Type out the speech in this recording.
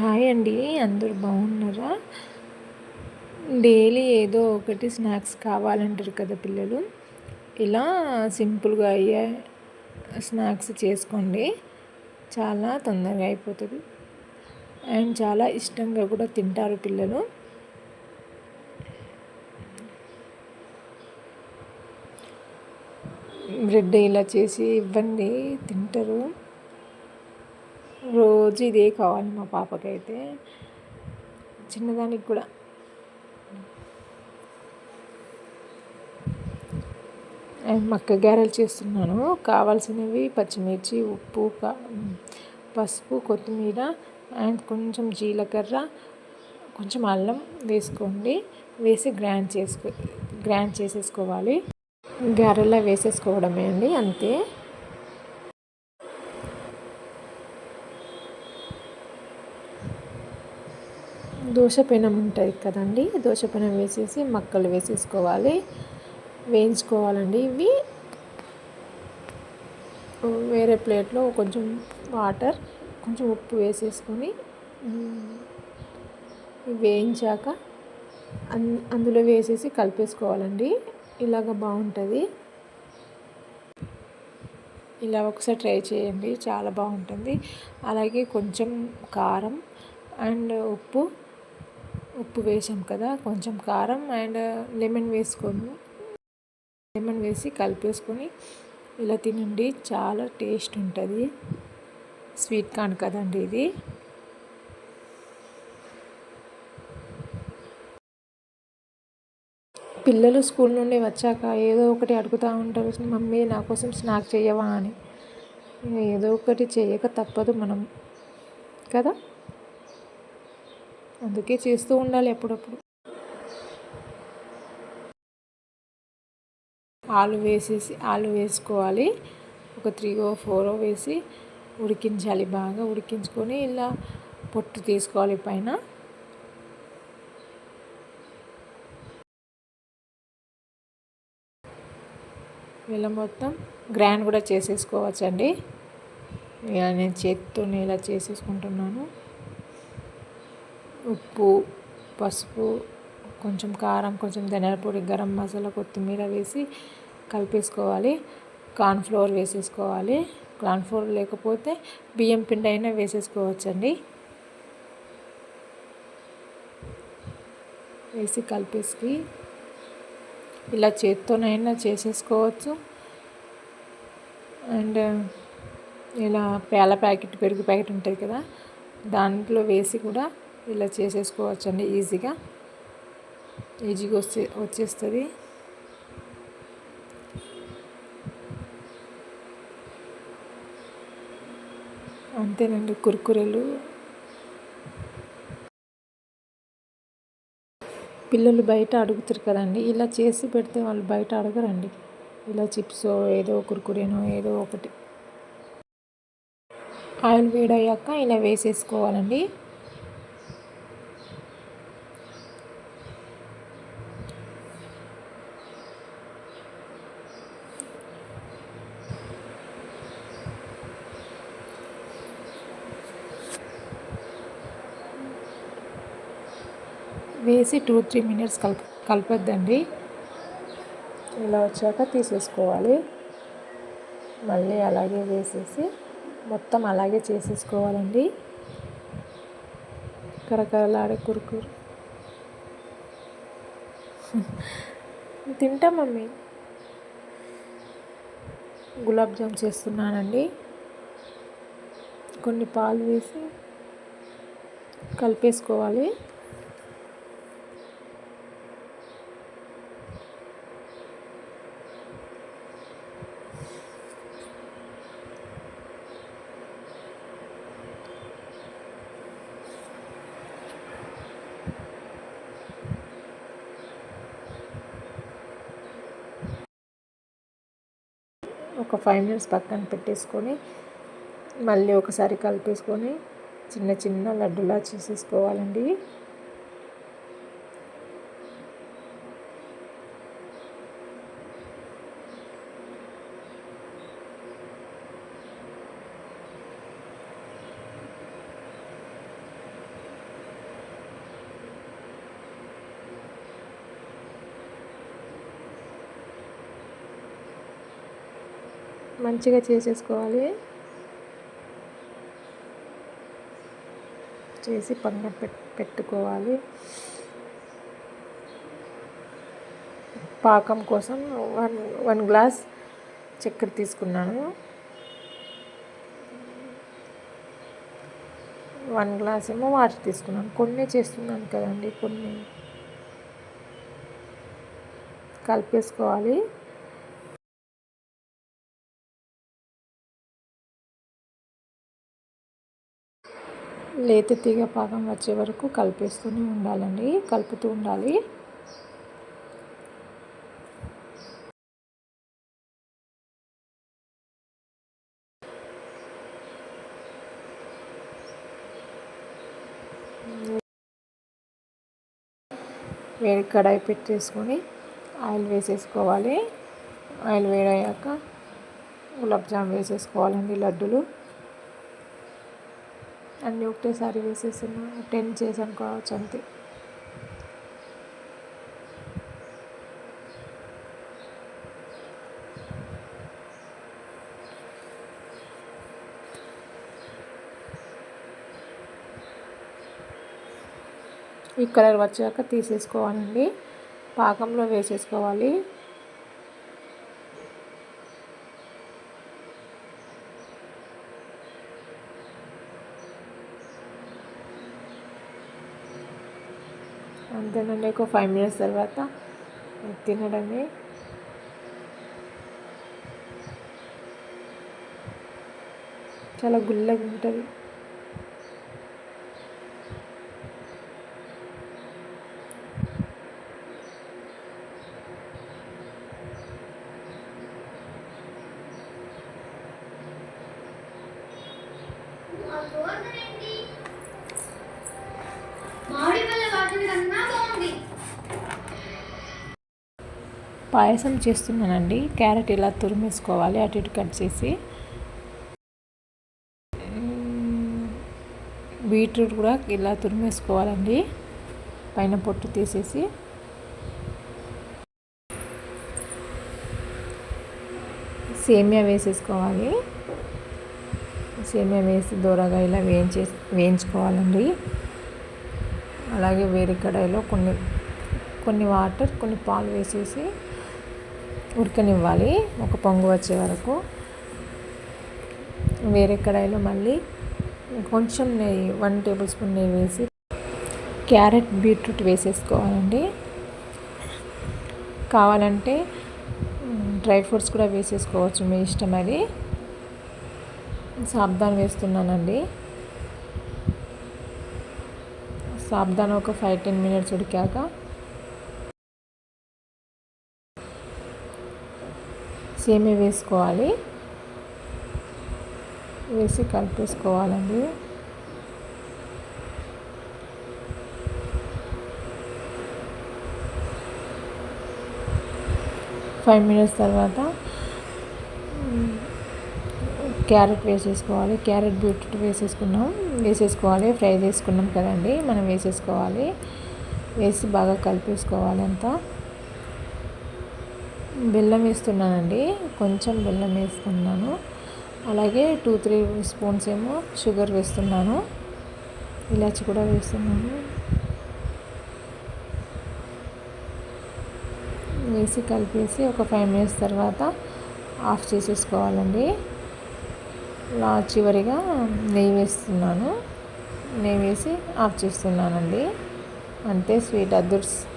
Hi అండి అందరూ బాగున్నారా? డైలీ ఏదో ఒకటి స్నాక్స్ కావాలంటారు కదా పిల్లలు. ఇలా సింపుల్గా అయ్యే స్నాక్స్ చేసుకోండి. చాలా తొందరగా అయిపోతుంది. అండ్ చాలా ఇష్టంగా కూడా తింటారు పిల్లలు. బ్రెడ్ ఇలా చేసి ఇవ్వండి తింటారు. రోజు ఇదే కావాలి మా పాపకైతే. చిన్నదానికి కూడా. మక్క గారెలు చేస్తున్నాను. కావాల్సినవి పచ్చిమిర్చి ఉప్పు పసుపు కొత్తిమీర అండ్ కొంచెం జీలకర్ర కొంచెం అల్లం వేసుకోండి. వేసి గ్రైండ్ చేసుకో గ్రైండ్ చేసేసుకోవాలి. గారెలా వేసేసుకోవడమే అండి అంతే. దోశ పెనం ఉంటుంది కదండి. దోశ పెనం వేసేసి మక్కలు వేసేసుకోవాలి. వేయించుకోవాలండి ఇవి. వేరే ప్లేట్లో కొంచెం వాటర్ కొంచెం ఉప్పు వేసేసుకొని వేయించాక అందులో వేసేసి కలిపేసుకోవాలండి. ఇలాగ బాగుంటుంది. ఇలా ఒకసారి ట్రై చేయండి. చాలా బాగుంటుంది. అలాగే కొంచెం కారం అండ్ ఉప్పు ఉప్పు వేసాం కదా కొంచెం కారం అండ్ లెమన్ వేసుకొని లెమన్ వేసి కలిపేసుకొని ఇలా తినండి. చాలా టేస్ట్ ఉంటుంది. స్వీట్ కార్న్ కదండి ఇది. పిల్లలు స్కూల్ నుండి వచ్చాక ఏదో ఒకటి అడుగుతూ ఉంటారు మమ్మీ నా కోసం స్నాక్ చేయవా అని. ఏదో ఒకటి చేయక తప్పదు మనం కదా? అందుకే చేస్తూ ఉండాలి ఎప్పుడప్పుడు. ఆలు వేసేసి ఆలు వేసుకోవాలి. ఒక త్రీగో ఫోరో వేసి ఉడికించాలి బాగా. ఉడికించుకొని ఇలా పొట్టు తీసుకోవాలి పైన. ఇలా మొత్తం గ్రాండ్ కూడా చేసేసుకోవచ్చండి. ఇలా నేను చేతితో ఇలా చేసేసుకుంటున్నాను. ఉప్పు పసుపు కొంచెం కారం కొంచెం ధనియాల పొడి గరం మసాలా కొత్తిమీర వేసి కలిపేసుకోవాలి. కార్న్ఫ్లోర్ వేసేసుకోవాలి. కార్న్ఫ్లోర్ లేకపోతే బియ్యం పిండి అయినా వేసేసుకోవచ్చండి. వేసి కలిపేసి ఇలా చేత్తోనైనా చేసేసుకోవచ్చు. అండ్ ఇలా పేల ప్యాకెట్ పెరుగు ప్యాకెట్ ఉంటుంది కదా దాంట్లో వేసి కూడా ఇలా చేసేసుకోవచ్చండి ఈజీగా. ఈజీగా వచ్చే వచ్చేస్తుంది. అంతేనండి కుర్కురేలు. పిల్లలు బయట అడుగుతారు కదండి ఇలా చేసి పెడితే వాళ్ళు బయట అడగరండి. ఇలా చిప్స్ ఏదో కుర్కురేనో ఏదో ఒకటి. ఆయిల్ వేడయ్యాక ఇలా వేసేసుకోవాలండి. వేసి టూ త్రీ మినిట్స్ కలప కలపద్దండి. ఇలా వచ్చాక తీసేసుకోవాలి. మళ్ళీ అలాగే వేసేసి మొత్తం అలాగే చేసేసుకోవాలండి. కరకరలాడే కురుకురు. తింటా మమ్మీ. గులాబ్ జామ్ చేస్తున్నానండి. కొన్ని పాలు వేసి కలిపేసుకోవాలి. ఒక ఫైవ్ మినిట్స్ పక్కన పెట్టేసుకొని మళ్ళీ ఒకసారి కలిపేసుకొని చిన్న చిన్న లడ్డులా చేసేసుకోవాలండి. మంచిగా చేసేసుకోవాలి. చేసి పక్కన పెట్టుకోవాలి. పాకం కోసం వన్ వన్ గ్లాస్ చక్కెర తీసుకున్నాను. వన్ గ్లాస్ ఏమో వాటర్ తీసుకున్నాను. కొన్ని చేస్తున్నాను కదండి కొన్ని. కలిపేసుకోవాలి. లేత తీగ పాకం వచ్చే వరకు కలిపేస్తూనే ఉండాలండి. కలుపుతూ ఉండాలి. వేడి కడాయి పెట్టేసుకొని ఆయిల్ వేసేసుకోవాలి. ఆయిల్ వేడయ్యాక గులాబ్ జామ్ వేసేసుకోవాలండి లడ్డులు. అన్నీ ఒకటేసారి వేసేసాను టెన్ చేసి అనుకోవచ్చు అంతే. ఈ కలర్ వచ్చాక తీసేసుకోవాలండి. పాకంలో వేసేసుకోవాలి. అంతేనండి ఒక ఫైవ్ మినిట్స్ తర్వాత తినడమే. చాలా గుల్లగా ఉంటుంది. పాయసం చేస్తున్నానండి. క్యారెట్ ఇలా తురిమేసుకోవాలి అటు ఇటు కట్ చేసి. బీట్రూట్ కూడా ఇలా తురిమేసుకోవాలండి. పైన పొట్టు తీసేసి. సేమియా వేసేసుకోవాలి. సేమియా వేసి దూరగా ఇలా వేయించే వేయించుకోవాలండి. అలాగే వేరే కడాయిలో కొన్ని కొన్ని వాటర్ కొన్ని పాలు వేసేసి ఉడకనివ్వాలి. ఒక పొంగు వచ్చే వరకు. వేరే కడాయిలో మళ్ళీ కొంచెం నెయ్యి వన్ టేబుల్ స్పూన్ నెయ్యి వేసి క్యారెట్ బీట్రూట్ వేసేసుకోవాలండి. కావాలంటే డ్రై ఫ్రూట్స్ కూడా వేసేసుకోవచ్చు మీ ఇష్టం అది. సాబ్దాన్ వేస్తున్నానండి. సాబ్దాన్ ఒక ఫైవ్ టెన్ మినిట్స్ ఉడికాక సేమి వేసుకోవాలి. వేసి కలిపేసుకోవాలండి. ఫైవ్ మినిట్స్ తర్వాత క్యారెట్ వేసేసుకోవాలి. క్యారెట్ బీట్రూట్ వేసేసుకున్నాం. వేసేసుకోవాలి. ఫ్రై చేసుకున్నాం కదండి. మనం వేసేసుకోవాలి. వేసి బాగా కలిపేసుకోవాలి అంతా. బెల్లం వేస్తున్నానండి. కొంచెం బెల్లం వేస్తున్నాను. అలాగే టూ త్రీ స్పూన్స్ ఏమో షుగర్ వేస్తున్నాను. ఇలాచి కూడా వేస్తున్నాను. వేసి కలిపేసి ఒక ఫైవ్ మినిట్స్ తర్వాత ఆఫ్ చేసేసుకోవాలండి. లా చివరిగా నెయ్యి వేస్తున్నాను. నెయ్యి వేసి ఆఫ్ చేస్తున్నానండి. అంతే స్వీట్ అదుర్స్